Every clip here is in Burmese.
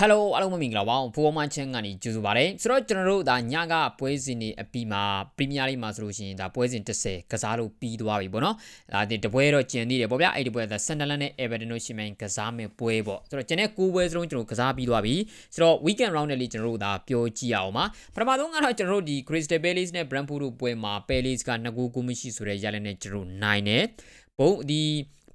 Hello အားလုံးမင်္ဂလာပါဖူးမန်ချင်းကနေကြိုဆိုပါရစေဆိုတော့ကျွန်တော်တို့ဒါညကပွဲစဉ်နေအပြီးမှာပရီးမီးယားလိမှာဆိုလို့ရှိရင်ဒါပွဲစဉ်30ကစားလို့ပြီးသွားပြီပေါ့နော်ဒါဒီတပွဲတော့ကျန်သေးတယ်ပေါ့ဗျာအဲ့ဒီပွဲကဆန်ဒလန်နဲ့ Everton တို့ရှိမှန်ကစားမယ်ပွဲပေါ့ဆိုတော့ကျန်တဲ့9ပွဲစလုံးကျွန်တော်ကစားပြီးသွားပြီဆိုတော့ weekend round နဲ့လေးကျွန်တော်တို့ဒါပြောကြည့်အောင်ပါပထမဆုံးကတော့ကျွန်တော်တို့ဒီ Crystal Palace နဲ့ Brentford တို့ပွဲမှာ Palace က2ဂိုးကိုမရှိဆိုတဲ့ရလနဲ့ကျွန်တော်နိုင်တယ်ဘုံဒီ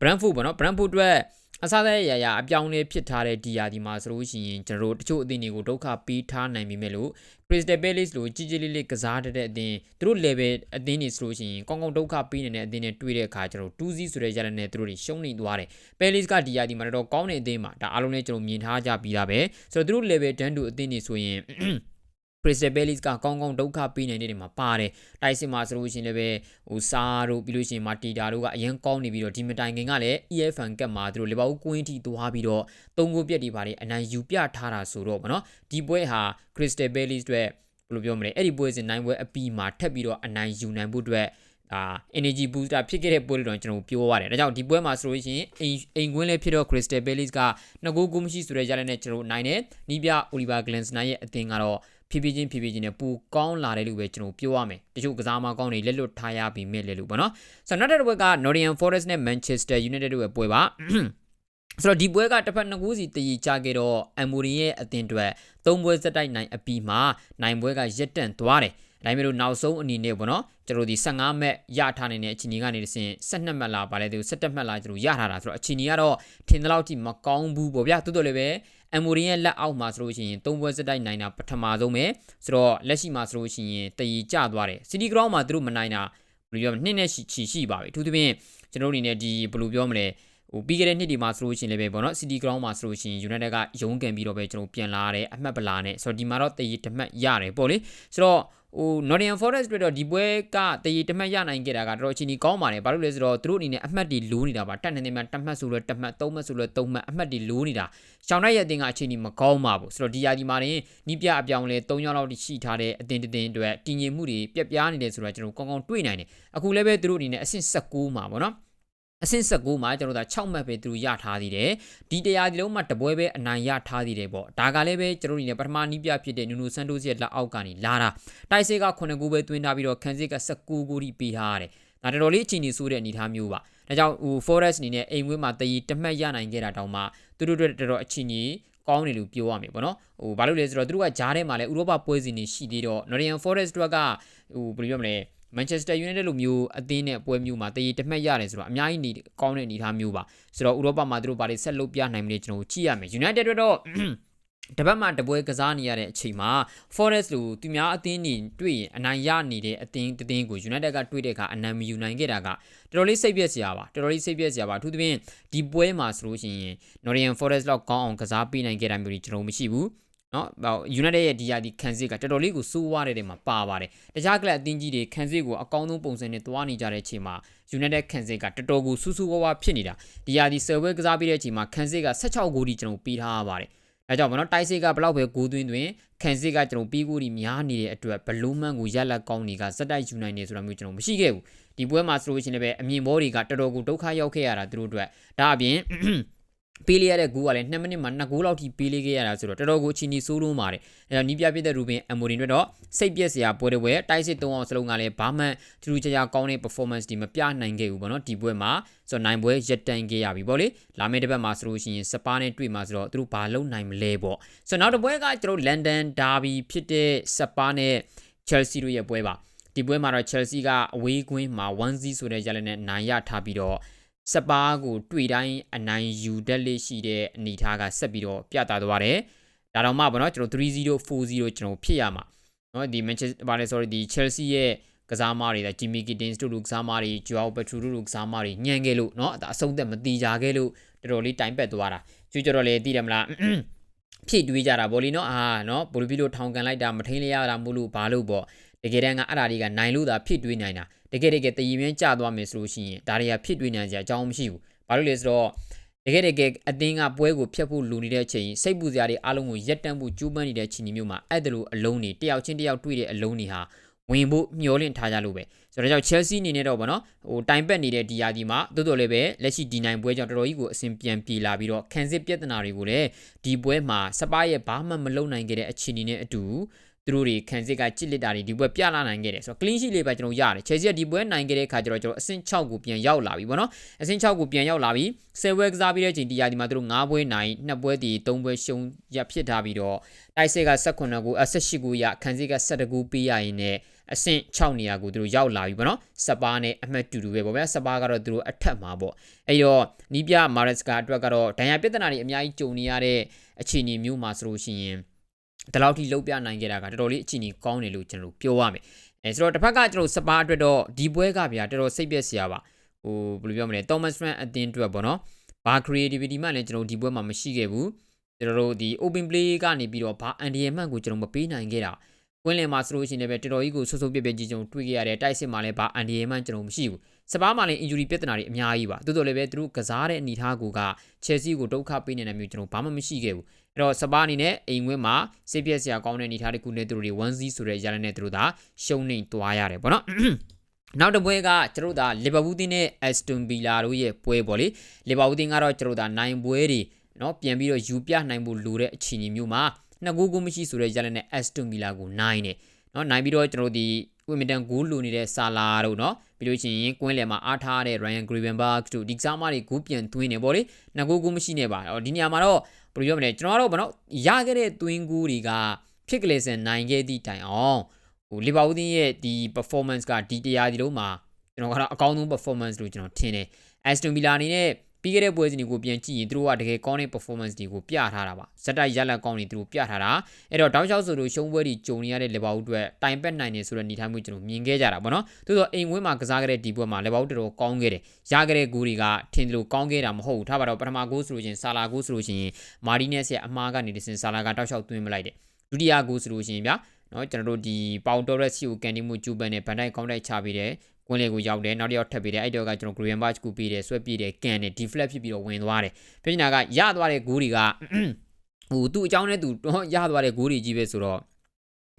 Brentford ပေါ့နော် Brentford အတွက်အစားတဲ့ရရအပြောင်းလဲဖြစ်ထားတဲ့ဒီယာဒီမှာဆိုလို့ရှိရင်ကျွန်တော်တို့တချို့အသင်းတွေကိုဒုက္ခပေးထားနိုင်ပြီမဲ့လို့ Crystal Palace လို့ကြီးကြီးလေးလေးကစားတဲ့အသင်းသူတို့ level အသင်းတွေဆိုလို့ရှိရင်ကောင်းကောင်းဒုက္ခပေးနေတဲ့အသင်းတွေတွေ့တဲ့အခါကျွန်တော်2စီးဆိုတဲ့ရတဲ့နဲ့သူတို့တွေရှုံးနေသွားတယ် Palace ကဒီယာဒီမှာတော့ကောင်းတဲ့အသင်းမှာဒါအားလုံးလည်းကျွန်တော်မြင်ထားကြပြီးသားပဲဆိုတော့သူတို့ level တန်းတူအသင်းတွေဆိုရင် Crystal Palace ကကောင်းကောင်းဒုက္ခပေးနိုင်တဲ့နေရာမှာပါတယ်။တိုက်စစ်မှာဆိုလို့ရှိရင်လည်းပဲဟိုစာတို့ပြီးလို့ရှိရင်မာတီတာတို့ကအရင်ကောင်းနေပြီးတော့ဒီမတိုင်ခင်ကလည်း EFN ကတ်မှာသူတို့လီဗာပူးကွင်းထိသွားပြီးတော့သုံးဂိုးပြက်တွေပါတယ်အနိုင်ယူပြထားတာဆိုတော့ဗောနော်ဒီပွဲဟာ Crystal Palace အတွက်ဘယ်လိုပြောမလဲအဲ့ဒီပွဲစဉ်နိုင်ပွဲအပီးမှာထပ်ပြီးတော့အနိုင်ယူနိုင်ဖို့အတွက်အာ energy booster ဖြစ်ခဲ့တဲ့ပွဲတွေတော့ကျွန်တော်ပြောရတယ်။ဒါကြောင့်ဒီပွဲမှာဆိုလို့ရှိရင်အိမ်အိမ်ကွင်းလေးဖြစ်တော့ Crystal Palace ကနှစ်ဂိုးကိုမရှိဆိုတဲ့ရလနဲ့ကျွန်တော်နိုင်တယ်။နီးပြ Oliver Glasner ရဲ့အသင်းကတော့ ဖြည်းဖြည်းချင်းဖြည်းဖြည်းချင်းနဲ့ပူကောင်းလာတယ်လို့ပဲကျွန်တော်ပြောရမယ်တချို့ကစားမကောင်းတွေလက်လွတ်ထားရပြီမဲ့လေလို့ပေါ့နော်ဆိုတော့နောက်တစ်ဘက်က Nottingham Forest နဲ့ Manchester United တို့ရဲ့ပွဲပါဆိုတော့ဒီပွဲကတစ်ဖက်နှစ်ကူးစီတည်ကြခဲ့တော့အမ်မိုရီရဲ့အသင်းအတွက်သုံးပွဲစက်တိုက်နိုင်အပြီးမှာနိုင်ပွဲကရက်တန့်သွားတယ်ဒါပေမဲ့လို့နောက်ဆုံးအနေနဲ့ပေါ့နော်ကျွန်တော်ဒီ15မက်ရထားနိုင်တဲ့အချိန်ကြီးကနေတစ်ဆင့်12မက်လာပါလေသူ17မက်လာကျွန်တော်ရထားတာဆိုတော့အချိန်ကြီးကတော့ထင်သလောက်ထိမကောင်းဘူးပေါ့ဗျာတိုးတော်လည်းပဲ အမ်မိုရီရဲ့လက်အောက်မှာဆိုလို့ရှိရင်သုံးပွဲစတိုက်နိုင်တာပထမဆုံးပဲဆိုတော့လက်ရှိမှာဆိုလို့ရှိရင်တည်ကြသွားတယ်စီတီဂရောင်းမှာသူတို့မနိုင်တာဘယ်လိုပြောမလဲနှစ်နဲ့ရှိချီရှိပါပြီအထူးသဖြင့်ကျွန်တော်တို့အနေနဲ့ဒီဘယ်လိုပြောမလဲဟိုပြီးခဲ့တဲ့နှစ်ဒီမှာဆိုလို့ရှိရင်လည်းပဲပေါ့နော် City Ground မှာဆိုလို့ရှိရင် United ကရုံးကန်ပြီးတော့ပဲကျွန်တော်ပြန်လာရတယ်အမှတ်ပလာနဲ့ဆိုတော့ဒီမှာတော့တည်ရတမှတ်ရတယ်ပေါ့လေဆိုတော့ ဟို Nottingham Forest တွေတော့ဒီပွဲကတည်ရတမှတ်ရနိုင်ခဲ့တာကတော်တော်အချိန်ကြီးကောင်းပါတယ်ဘာလို့လဲဆိုတော့သူတို့အနေနဲ့အမှတ်တွေလိုးနေတာပါတက်နေနေမှတမှတ်ဆိုလဲတမှတ်သုံးမှတ်ဆိုလဲသုံးမှတ်အမှတ်တွေလိုးနေတာရှောင်းနိုင်ရဲ့အတင်းကအချိန်ကြီးမကောင်းပါဘူးဆိုတော့ဒီယာဒီမှာနေနီးပြအပြောင်းလဲ၃ရောက်လောက်ရှိထားတဲ့အတင်းတင်းအတွက်တည်ငြိမ်မှုတွေပြက်ပြားနေတယ်ဆိုတော့ကျွန်တော်ကောင်းကောင်းတွေ့နိုင်တယ်အခုလည်းပဲသူတို့အနေနဲ့အဆင့်16မှာပေါ့နော် အဆင့်19မှာကျွန်တော်တို့6မှတ်ပဲသူရထားသေးတယ်ဒီတရားဒီလုံးမှာတပွဲပဲအနိုင်ရထားသေးတယ်ပေါ့ဒါကလည်းပဲကျွန်တော်တို့နေပထမနီးပြဖြစ်တဲ့နူနူဆန်တိုစ်ရဲ့လက်အောက်ကနေလာတာတိုက်စေက9ဂိုးပဲသွင်းထားပြီးတော့ခန်းစစ်က19ဂိုးထိပေးထားရတယ်ဒါတော်တော်လေးအချိန်ကြီးဆိုးတဲ့အနေအထားမျိုးပါဒါကြောင့်ဟို Forest အနေနဲ့အိမ်ဝင်းမှာတည်တမှတ်ရနိုင်ခဲ့တာတောင်မှသူတို့တို့တော်တော်အချိန်ကြီးကောင်းတယ်လို့ပြောရမယ်ပေါ့နော်ဟိုဘာလို့လဲဆိုတော့သူတို့ကဂျားထဲမှာလည်းဥရောပပွဲစဉ်တွေရှိသေးတော့ Nottingham Forest တို့ကဟိုဘယ်လိုပြောမလဲ မန်ချက်စတာယူနိုက်တက်လိုမျိုးအသင်းနဲ့ပွဲမျိုးမှာတည်တမှတ်ရတယ်ဆိုတော့အများကြီးနေကောင်းတဲ့အနေအထားမျိုးပါဆိုတော့ဥရောပမှာသူတို့ဘာတွေဆက်လုပ်ပြနိုင်မလဲကျွန်တော်ကြည့်ရမယ် United တော့တပတ်မှတပွဲကစားနေရတဲ့အချိန်မှာ Forest လိုသူများအသင်းတွေတွေ့ရင်အနိုင်ရနေတဲ့အသင်းတသင်းကို United ကတွေ့တဲ့အခါအနိုင်မယူနိုင်ခဲ့တာကတော်တော်လေးစိတ်ပြည့်စရာပါတော်တော်လေးစိတ်ပြည့်စရာပါအထူးသဖြင့်ဒီပွဲမှာဆိုလို့ရှိရင် Nottingham Forest လောက်ကောင်းအောင်ကစားပေးနိုင်ခဲ့တာမျိုးတွေကျွန်တော်မရှိဘူး နော်ဟို United ရဲ့ဒီယာဒီခံစစ်ကတော်တော်လေးကိုစိုးဝါးတဲ့နေမှာပါပါတယ်တခြားကလပ်အသင်းကြီးတွေခံစစ်ကိုအကောင်းဆုံးပုံစံနဲ့သွားနေကြတဲ့အချိန်မှာ United ခံစစ်ကတော်တော်ကိုစူးစူးဝါးဝါဖြစ်နေတာဒီယာဒီဆယ်ဝဲကစားပြီးတဲ့အချိန်မှာခံစစ်က16ဂိုးထိကျွန်တော်ပေးထားရပါတယ်ဒါကြောင့်မနော်တိုက်စစ်ကဘလောက်ပဲဂိုးသွင်းသွင်းခံစစ်ကကျွန်တော်ပြီးကိုဒီများနေတဲ့အတွက်ဘလူးမန်ကိုရက်လက်ကောင်းတွေကစက်တိုက်ယူနိုင်နေဆိုတာမျိုးကျွန်တော်မရှိခဲ့ဘူးဒီပွဲမှာဆိုလို့ရှိရင်လည်းအမြင်ဘောတွေကတော်တော်ကိုဒုက္ခရောက်ခဲ့ရတာသူတို့အတွက်ဒါအပြင် ပေးလိုက်ရတဲ့ဂိုးကလည်း2မိနစ်မှာ2ဂိုးလောက်ထိပေးလိုက်ခဲ့ရတာဆိုတော့တော်တော်ကိုချီနီဆိုးလို့ပါတယ်အဲတော့နီးပြပြတဲ့ရူဘင်အမိုရင်တွေတော့စိတ်ပြက်စရာပွဲတွေပဲတိုက်စစ်3အောင်စလုံးကလည်းဘာမှထူးထူးခြားခြားကောင်းတဲ့ performance ဒီမပြနိုင်ခဲ့ဘူးပေါ့နော်ဒီပွဲမှာဆိုတော့နိုင်ပွဲရက်တန်ခဲ့ရပြီပေါ့လေလာမယ့်တစ်ပတ်မှာဆိုလို့ရှိရင်စပါးနဲ့တွေ့မှာဆိုတော့သူတို့ဘာလုပ်နိုင်မလဲပေါ့ဆိုတော့နောက်တစ်ပွဲကကျွန်တော်လန်ဒန်ဒါဘီဖြစ်တဲ့စပါးနဲ့ Chelsea တို့ရဲ့ပွဲပါဒီပွဲမှာတော့ Chelsea ကအဝေးကွင်းမှာ1-0ဆိုတဲ့ရလနဲ့နိုင်ရထားပြီးတော့ စပါးကိုတွေ့တိုင်းအနိုင်ယူတတ်လေးရှိတဲ့အနေအထားကဆက်ပြီးတော့ပြသသွားတယ်။ဒါတော့မှပေါ့နော်ကျွန်တော်3-0 4-0ကျွန်တော်ဖြစ်ရမှာ။နော်ဒီ Manchester ဘာလဲ sorry ဒီ Chelsea ရဲ့ကစားမတွေဒါ Jimmy Gittins တို့လူကစားမတွေ Joao Pedro တို့လူကစားမတွေညံခဲ့လို့เนาะဒါအဆုံးသက်မတီးကြခဲ့လို့တော်တော်လေးတိုင်ပက်သွားတာ။ကျွတ်ကြတော့လေသိတယ်မလား။ဖြည့်တွေးကြတာဗောလီเนาะအာเนาะဘိုလ်ဘီလိုထောင်ကန်လိုက်တာမထိန်လျရတာမို့လို့ဘာလို့ပေါ့တကယ်တမ်းကအဲ့ဒါတွေကနိုင်လို့သာဖြစ်တွေးနိုင်တာ။ တကယ်တကယ်တည်ရင်မြန်းကျသွားမယ်ဆိုလို့ရှိရင်ဒါတွေကဖြစ်တွေ့နိုင်ကြအကြောင်းမရှိဘူးဘာလို့လဲဆိုတော့တကယ်တကယ်အတင်းကပွဲကိုဖျက်ဖို့လူနေတဲ့အချိန်စိတ်ပူစရာတွေအားလုံးကိုရက်တန့်ဖို့ကြိုးပမ်းနေတဲ့အချိန်မျိုးမှာအဲ့ဒါလိုအလုံးတွေတယောက်ချင်းတယောက်တွေ့တဲ့အလုံးတွေဟာဝင်ဖို့မျှော်လင့်ထားကြလို့ပဲဆိုတော့ကြောင့် Chelsea အနေနဲ့တော့ဗောနော်ဟိုတိုင်ပတ်နေတဲ့ဒီယာဒီမှာတိုးတော်လည်းပဲလက်ရှိဒီနိုင်ပွဲကြောင့်တော်တော်ကြီးကိုအဆင်ပြန်ပြေလာပြီးတော့ခံစစ်ပြဿနာတွေကိုလည်းဒီပွဲမှာစပါးရဲ့ဘာမှမလုံနိုင်ခဲ့တဲ့အခြေအနေနဲ့အတူ သူတို့တွေခံစစ်ကကြစ်လက်တာတွေဒီပွဲပြလာနိုင်ခဲ့တယ်ဆိုတော့ clean sheet လေးပဲကျွန်တော်ရတယ် Chelsea ကဒီပွဲနိုင်ခဲ့တဲ့အခါကျတော့ကျွန်တော်အဆင့်6ကိုပြန်ရောက်လာပြီဗောနော်အဆင့်6ကိုပြန်ရောက်လာပြီဆယ်ပွဲကစားပြီးတဲ့အချိန်ဒီယာဒီမှာသူတို့9ပွဲနိုင်2ပွဲဒီ3ပွဲရှုံးရဖြစ်ထားပြီးတော့တိုက်စစ်က18ကိုအ18ကိုရခံစစ်က17ကိုပေးရရင်လည်းအဆင့်6နေရာကိုသူတို့ရောက်လာပြီပေါ့နော်စပါးနဲ့အမှတ်တူတူပဲပေါ့ဗျာစပါးကတော့သူတို့အထက်မှာပေါ့အဲ့တော့နီးပြမာရက်စကာအတွက်ကတော့ဒဏ်ရာပြဿနာတွေအများကြီးကြုံနေရတဲ့အခြေအနေမျိုးမှာဆိုလို့ရှိရင် ဒီလောက်ထိလုံးပြနိုင်ခဲ့တာကတော်တော်လေးအခြေအနေကောင်းတယ်လို့ကျွန်တော်ပြောရမယ်အဲဆိုတော့တစ်ဖက်ကကျွန်တော်စပါးအတွက်တော့ဒီပွဲကဗျာတော်တော်စိတ်ပျက်စရာပါဟိုဘယ်လိုပြောမလဲ Thomas Frank အတင်းအတွက်ပေါ့နော်ဘာ creativity မှလည်းကျွန်တော်ဒီပွဲမှာမရှိခဲ့ဘူးကျွန်တော်တို့ဒီ open play ကနေပြီးတော့ဘာအန်ဒီယမှန်ကိုကျွန်တော်မပေးနိုင်ခဲ့တာကွင်းလင်မှာဆိုလို့ရှိရင်လည်းတော်တော်ကြီးကိုဆွဆွပြပြကြီးကျွန်တော်တွေ့ခဲ့ရတယ်တိုက်စစ်မှာလည်းဘာအန်ဒီယမှန်ကျွန်တော်မရှိဘူးစပါးမှာလည်း injury ပြဿနာတွေအများကြီးပါတိုးတော်လည်းပဲသူတို့ကစားတဲ့အနေအထားကိုက Chelsea ကိုဒုက္ခပေးနေတဲ့မျိုးကျွန်တော်ဘာမှမရှိခဲ့ဘူး အဲ့တော့စပါးအနေနဲ့အိမ်ဝင်းမှာစိတ်ပြက်စရာကောင်းတဲ့အနေအထားတစ်ခုနဲ့သူတို့တွေ1-0ဆိုတဲ့ရလနဲ့သူတို့သာရှုံးနေသွားရတယ်ပေါ့နော်နောက်တစ်ပွဲကကျွန်တော်တို့လီဗာပူးတင်းနဲ့အက်စတွန်ဗီလာတို့ရဲ့ပွဲပေါ့လေလီဗာပူးတင်းကတော့ကျွန်တော်တို့နိုင်ပွဲတွေเนาะပြန်ပြီးတော့ယူပြနိုင်ဖို့လိုတဲ့အခြေအနေမျိုးမှာနှစ်ဂိုးကိုမရှိဆိုတဲ့ရလနဲ့အက်စတွန်ဗီလာကိုနိုင်တယ် နော်နိုင်ပြီးတော့ကျွန်တော်တို့ဒီဝင်းမင်တန်ဂိုးလိုနေတဲ့ဆာလာတို့နော်ပြီးလို့ရှိရင်ကွင်းလယ်မှာအားထားတဲ့ Ryan Gravenberg တို့ဒီကစားမတွေဂိုးပြန်သွင်းနေပေါ့လေနှစ်ဂိုးကိုမရှိနဲ့ပါတော့ဒီနေရာမှာတော့ဘယ်လိုပြောမလဲကျွန်တော်ကတော့ဘာလို့ရခဲ့တဲ့သွင်းဂိုးတွေကဖြစ်ကလေးစင်နိုင်ခဲ့သည့်တိုင်အောင်ဟိုလီဗာပူးတင်းရဲ့ဒီ performance ကဒီတရားဒီလုံးမှာကျွန်တော်ကတော့အကောင်းဆုံး performance လို့ကျွန်တော်ထင်တယ် Aston Villa အနေနဲ့ ပြီးခဲ့တဲ့ပွဲစဉ်တွေကိုပြန်ကြည့်ရင်သူတို့ကတကယ်ကောင်းတဲ့ performance တွေကိုပြထားတာပါဇက်တိုက်ရလက်ကောင်းတွေသူတို့ပြထားတာအဲ့တော့တောက်လျှောက်ဆိုလို့ရှုံးပွဲတွေကြုံနေရတဲ့လီဗာပူးအတွက်တိုင်ပက်နိုင်နေဆိုတဲ့အနေအထားမျိုးကျွန်တော်မြင်ခဲ့ကြတာပေါ့နော်သို့တော့အိမ်ဝင်းမှာကစားခဲ့တဲ့ဒီပွဲမှာလီဗာပူးတော်တော်ကောင်းခဲ့တယ်ရခဲ့တဲ့ဂိုးတွေကထင်တယ်လို့ကောင်းခဲ့တာမဟုတ်ဘူးထားပါတော့ပထမဂိုးဆိုလို့ချင်းဆာလာဂိုးဆိုလို့ချင်းမာဒီနက်စ်ရဲ့အမှားကနေဒီစင်ဆာလာကတောက်လျှောက်သွင်းမလိုက်တယ်ဒုတိယဂိုးဆိုလို့ချင်းဗျာနော်ကျွန်တော်တို့ဒီပေါင်တော်ရက်စီကိုကန်တီမှုကျူပန်နဲ့ဗန်ဒိုက်ကောင်းတိုက်ချပေးတယ် ကွင်းလေကိုရောက်တယ်နောက်တစ်ယောက်ထပ်ပေးတယ်အဲ့တော့ကကျွန်တော် Green Batch ကိုပေးတယ်ဆွဲပြေးတယ်ကန်တယ် deflect ဖြစ်ပြီးတော့ဝင်သွားတယ်ဖြစ်နေတာကရသွားတဲ့ဂိုးတွေကဟိုသူ့အကြောင်းနဲ့သူတော့ရသွားတဲ့ဂိုးတွေကြီးပဲဆိုတော့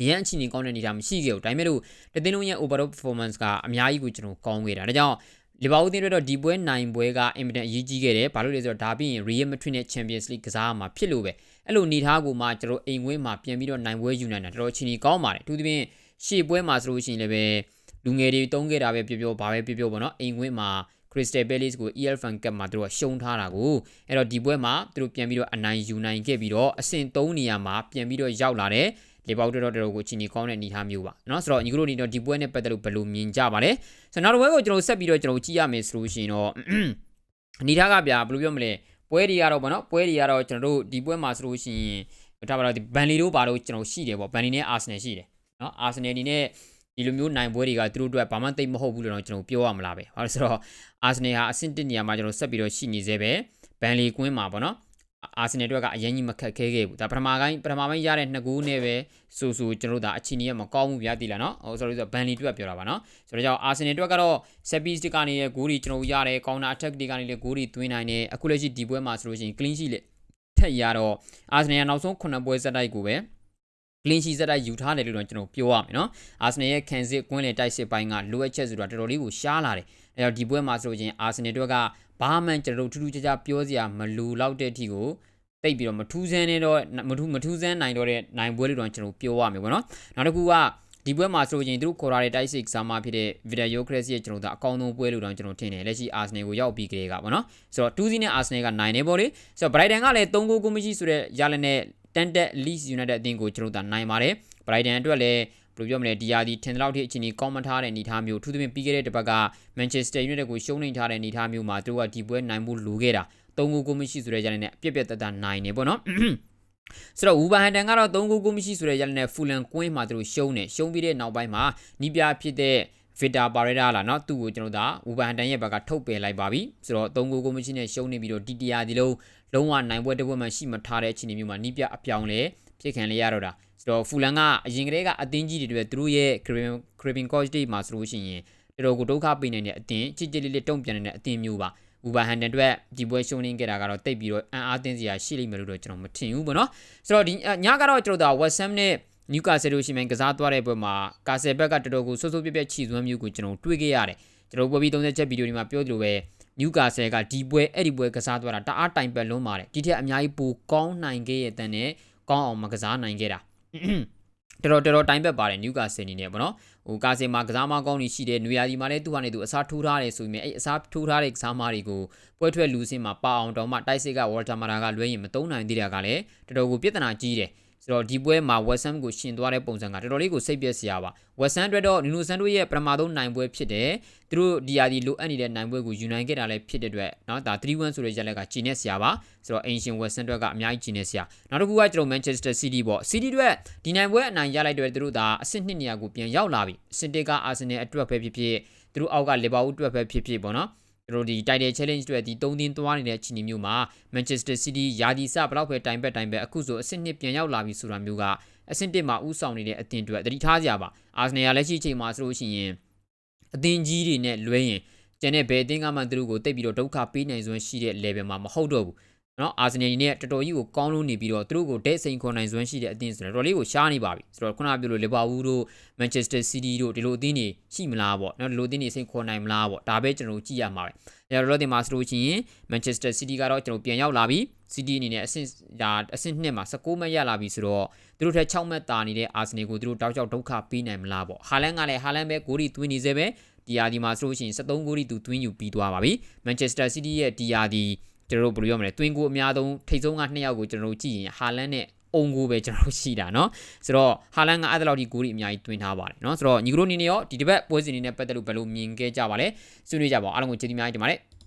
ရန်အချင်းကြီးကောင်းတဲ့နေတာမရှိခဲ့ဘူးဒါပေမဲ့လို့တသိန်းလုံးရဲ့ overall performance ကအများကြီးကိုကျွန်တော်ကောင်းခဲ့တာဒါကြောင့်လီဗာပူးတင်းတို့ဒီပွဲနိုင်ပွဲကအင်မတန်အရေးကြီးခဲ့တယ်ဘာလို့လဲဆိုတော့ဒါပြီးရင် Real Madrid နဲ့ Champions League ကစားမှာဖြစ်လို့ပဲအဲ့လိုနေထားကိုမှကျွန်တော်အိမ်ဝင်းမှာပြန်ပြီးတော့နိုင်ပွဲယူနိုင်တာတော်တော်ချင်းကြီးကောင်းပါတယ်အထူးသဖြင့်ရှေ့ပွဲမှာဆိုလို့ရှိရင်လည်း လူငယ်တွေတုံးခဲ့တာပဲပြောပြောဘာပဲပြောပြောပေါ့နော်အိမ်ဝင်းမှာ Crystal Palace ကို EL Fan Cup မှာသူတို့ရှုံးထားတာကိုအဲ့တော့ဒီပွဲမှာသူတို့ပြန်ပြီးတော့အနိုင်ယူနိုင်ခဲ့ပြီးတော့အဆင့်3နေရာမှာပြန်ပြီးတော့ရောက်လာတယ်လေပေါက်တော်တော်ကိုချီနီကောင်းတဲ့အနေအထားမျိုးပါเนาะဆိုတော့ညီကတို့ဒီတော့ဒီပွဲနဲ့ပတ်သက်လို့ဘယ်လိုမြင်ကြပါလဲဆိုတော့နောက်တစ်ပွဲကိုကျွန်တော်ဆက်ပြီးတော့ကျွန်တော်ကြည့်ရမယ်ဆိုလို့ရှိရင်တော့အနေထားကဗျာဘယ်လိုပြောမလဲပွဲတွေကတော့ဗောနော်ပွဲတွေကတော့ကျွန်တော်တို့ဒီပွဲမှာဆိုလို့ရှိရင်ဒါပါတော့ဒီဘန်လီတို့ဘာလို့ကျွန်တော်ရှိတယ်ဗောဘန်လီနဲ့အာဆင်နယ်ရှိတယ်เนาะအာဆင်နယ်ဒီနဲ့ ဒီလိုမျိုးနိုင်ပွဲတွေကသူတို့အတွက်ဘာမှသိမဟုတ်ဘူးလို့တော့ကျွန်တော်ပြောရမလားပဲ။ဘာလို့ဆိုတော့အာဆင်နယ်ဟာအဆင့်1နေရာမှာကျွန်တော်ဆက်ပြီးတော့ရှိနေသေးပဲ။ဘန်လီကွင်းမှာပေါ့နော်။အာဆင်နယ်တို့ကအရင်ကြီးမခက်ခဲခဲ့ဘူး။ဒါပထမပိုင်းပထမပိုင်းရတဲ့နှစ်ကူးနဲ့ပဲစူစူကျွန်တော်တို့ဒါအချင်းကြီးမကောင်းဘူးဗျာတိလာနော်။ဟိုဆိုတော့ဘန်လီတို့ကပြောတာပါနော်။ဆိုတော့ကြောင့်အာဆင်နယ်တို့ကတော့ဆက်ပီးစ်ကနေရဲ့ဂိုးတွေကျွန်တော်ရတယ်။ကောင်နာအထက်တွေကနေလည်းဂိုးတွေသွင်းနိုင်တယ်။အခုလက်ရှိဒီပွဲမှာဆိုလို့ရှိရင် clean sheet လက်ထက်ရတော့အာဆင်နယ်ကနောက်ဆုံး9ပွဲဆက်တိုက်ကိုပဲ ကလင်းရှိစက်တိုက်ယူထားတယ်လို့တော့ကျွန်တော်ပြောရမယ်နော်အာဆနယ်ရဲ့ခံစစ်ကွင်းလေတိုက်စစ်ပိုင်းကလိုအပ်ချက်ဆိုတာတော်တော်လေးကိုရှားလာတယ်အဲတော့ဒီပွဲမှာဆိုရင်အာဆနယ်တို့ကဘာမှကျွန်တော်တို့ထူးထူးခြားခြားပြောစရာမလူလောက်တဲ့အထိကိုတိတ်ပြီးတော့မထူးဆန်းနေတော့မထူးမထူးဆန်းနိုင်တော့တဲ့နိုင်ပွဲလို့တော့ကျွန်တော်ပြောရမယ်ပေါ့နော်နောက်တစ်ခုကဒီပွဲမှာဆိုရင်သူတို့ခေါ်ထားတဲ့တိုက်စစ်ကစားမဖြစ်တဲ့ Video Crash ရဲ့ကျွန်တော်တို့အကောင်းဆုံးပွဲလို့တော့ကျွန်တော်ထင်တယ်လက်ရှိ Arsenal ကိုရောက်ပြီးကြတဲ့ကပေါ့နော်ဆိုတော့2စီးနဲ့ Arsenal ကနိုင်နေပေါ့လေဆိုတော့ Brighton ကလည်း3ဂိုးကိုမရှိဆိုတဲ့ရလနဲ့ တန်တက် Leeds United အသင်းကိုကျွန်တော်တို့နိုင်ပါတယ် Brighton အတွက်လည်းဘယ်လိုပြောမလဲဒီယာဒီထင်တဲ့လောက်ထိအချိန်ကြီးကောင်းမထားတဲ့အနေအထားမျိုးထူးသဖြင့်ပြီးခဲ့တဲ့တစ်ပတ်က Manchester United ကိုရှုံးနေထားတဲ့အနေအထားမျိုးမှာသူတို့ကဒီပွဲနိုင်ဖို့လိုခဲ့တာ၃ဂိုးကိုမရှိဆိုတဲ့ကြတဲ့နဲ့အပြက်ပြက်တက်တက်နိုင်နေပေါ့နော်ဆိုတော့ဝူဘာဟန်တန်ကတော့3ဂိုးကိုမရှိဆိုတဲ့ရလနဲ့ဖူလန်ကွင်းမှာသူတို့ရှုံးနေရှုံးပြီးတဲ့နောက်ပိုင်းမှာနီးပြဖြစ်တဲ့ ဗစ်တာပါရဒါလာနော်သူ့ကိုကျွန်တော်ဒါဝူဘန်တန်ရဲ့ဘက်ကထုတ်ပယ်လိုက်ပါပြီဆိုတော့၃ဂိုးကိုမရှိနဲ့ရှုံးနေပြီးတော့တီတီယာဒီလုံးလုံးဝနိုင်ပွဲတစ်ပွဲမှရှိမထားတဲ့အခြေအနေမျိုးမှာနီးပြအပြောင်းလဲဖြစ်ခံလေရတော့တာဆိုတော့ဖူလန်ကအရင်ကတည်းကအသင်းကြီးတွေတွေသူတို့ရဲ့ craving coach တွေမှာဆိုလို့ရှိရင်တော်တော်ကိုဒုက္ခပေးနေတဲ့အသင်းချစ်ချစ်လေးလေးတုံ့ပြန်နေတဲ့အသင်းမျိုးပါဝူဘာဟန်တန်အတွက်ဒီပွဲရှုံးနေခဲ့တာကတော့တိတ်ပြီးတော့အံ့အားသင့်စရာရှိလိမ့်မယ်လို့တော့ကျွန်တော်မထင်ဘူးပေါ့နော်ဆိုတော့ဒီညကတော့ကျွန်တော်တို့ WhatsApp နဲ့ နျူကာဆယ်တို့ရှိမှန်ကစားသွားတဲ့ဘက်မှာကာဆယ်ဘက်ကတော်တော်ကိုဆိုးဆိုးပြက်ပြက်ချီစွမ်းမျိုးကိုကျွန်တော်တွေ့ခဲ့ရတယ်ကျွန်တော်ပွဲပြီး30ချက်ဗီဒီယိုဒီမှာပြောသလိုပဲနျူကာဆယ်ကဒီပွဲအဲ့ဒီပွဲကစားသွားတာတအားတိုင်ပတ်လုံးပါတယ်ဒီထက်အများကြီးပိုကောင်းနိုင်ခဲ့ရဲ့တန်နဲ့ကောင်းအောင်မကစားနိုင်ခဲ့တာတော်တော်တော်တော်တိုင်ပတ်ပါတယ်နျူကာဆယ်နေနဲ့ပေါ့နော်ဟိုကာဆယ်မှာကစားမကောင်းနေရှိတဲ့နွေရာသီမှာလည်းသူ့ဟာနေသူအစားထိုးထားတယ်ဆိုပေမဲ့အဲ့အစားထိုးထားတဲ့ကစားမတွေကိုပွဲထွက်လူစင်းမှာပါအောင်တော့မှတိုက်စစ်ကဝေါ်တာမာရာကလွှဲရင်မသုံးနိုင်သေးတာကလည်းတော်တော်ကိုပြဿနာကြီးတယ် ဆိုတော့ဒီပွဲမှာ West Ham ကိုရှင်သွားတဲ့ပုံစံကတော်တော်လေးကိုစိတ်ပျက်စရာပါ West Ham အတွက်တော့နီနိုဆန်တို့ရဲ့ပထမဆုံးနိုင်ပွဲဖြစ်တယ်သူတို့ဒီယာဒီလိုအပ်နေတဲ့နိုင်ပွဲကိုယူနိုင်ခဲ့တာလည်းဖြစ်တဲ့အတွက်เนาะဒါ3-1ဆိုတဲ့ရက်လက်ကဂျင်းနေစရာပါဆိုတော့ Ancient West Ham အတွက်ကအများကြီးဂျင်းနေစရာနောက်တစ်ခုကကျွန်တော် Manchester City ပေါ့ City အတွက်ဒီနိုင်ပွဲအနိုင်ရလိုက်တဲ့သူတို့ဒါအဆင့်2နေရာကိုပြန်ရောက်လာပြီအဆင့်1က Arsenal အတွက်ပဲဖြစ်ဖြစ်သူတို့အောက်က Liverpool အတွက်ပဲဖြစ်ဖြစ်ပေါ့နော် သူတို့ဒီ title challenge တွေဒီ၃သင်းသွားနေတဲ့အခြေအနေမျိုးမှာ Manchester City ယာဒီစဘလောက်ပဲတိုင်ပတ်တိုင်ပတ်အခုဆိုအဆင့်2ပြန်ရောက်လာပြီဆိုတာမျိုးကအဆင့်1မှာဥဆောင်နေတဲ့အသင်းတွေတတိထားကြပါအာဆနယ်ကလက်ရှိအချိန်မှာဆိုလို့ရှိရင်အသင်းကြီးတွေနဲ့လွဲရင်ကျန်တဲ့ဘယ်အသင်းကမှသူတို့ကိုတိတ်ပြီးတော့ဒုက္ခပေးနိုင်စွမ်းရှိတဲ့ level မှာမဟုတ်တော့ဘူး နော်အာဆင်နယ်နဲ့တော်တော်ကြီးကိုကောင်းလို့နေပြီးတော့သူတို့ကိုဒဲစိန်ခေါ်နိုင်စွမ်းရှိတဲ့အသင်းဆိုတော့တော်တော်လေးကိုရှားနေပါပြီဆိုတော့ခုနပြောလို့လီဗာပူးတို့မန်ချက်စတာစီးတီးတို့ဒီလိုအသင်းတွေရှိမလားပေါ့နော်ဒီလိုအသင်းတွေစိန်ခေါ်နိုင်မလားပေါ့ဒါပဲကျွန်တော်တို့ကြည့်ရမှာပဲအဲတော့ဒီမှာဆိုလို့ရှိရင်မန်ချက်စတာစီးတီးကတော့ကျွန်တော်ပြန်ရောက်လာပြီစီးတီးအနေနဲ့အဆင့်ဒါအဆင့်2မှာ16မှတ်ရလာပြီဆိုတော့သူတို့ထက်6မှတ်တာနေတဲ့အာဆင်နယ်ကိုသူတို့တောက်ချောက်ဒုက္ခပေးနိုင်မလားပေါ့ဟာလန်ကလည်းဟာလန်ပဲဂိုးရီသွင်းနေစေပဲဒီယာဒီမှာဆိုလို့ရှိရင်73ဂိုးရီသူသွင်းယူပြီးသွားပါပြီမန်ချက်စတာစီးတီးရဲ့ဒီယာဒီ ကျွန်တော်တို့ဘယ်လိုပြောမလဲတွင်းကိုအများဆုံးထိတ်ဆုံးက2ယောက်ကိုကျွန်တော်တို့ကြည့်ရင်ဟာလန်နဲ့အုံကိုပဲကျွန်တော်တို့ရှိတာเนาะဆိုတော့ဟာလန်ကအဲ့ဒါလောက်ဒီဂိုးတွေအများကြီးတွင်းထားပါတယ်เนาะဆိုတော့ညီကတို့အနေနဲ့ရောဒီတစ်ပတ်ပွဲစဉ်နေနဲ့ပတ်သက်လို့ဘယ်လိုမြင်ခဲ့ကြပါလဲဆွေးနွေးကြပါအောင်အားလုံးကိုကျေးဇူးများကြီးတင်ပါတယ်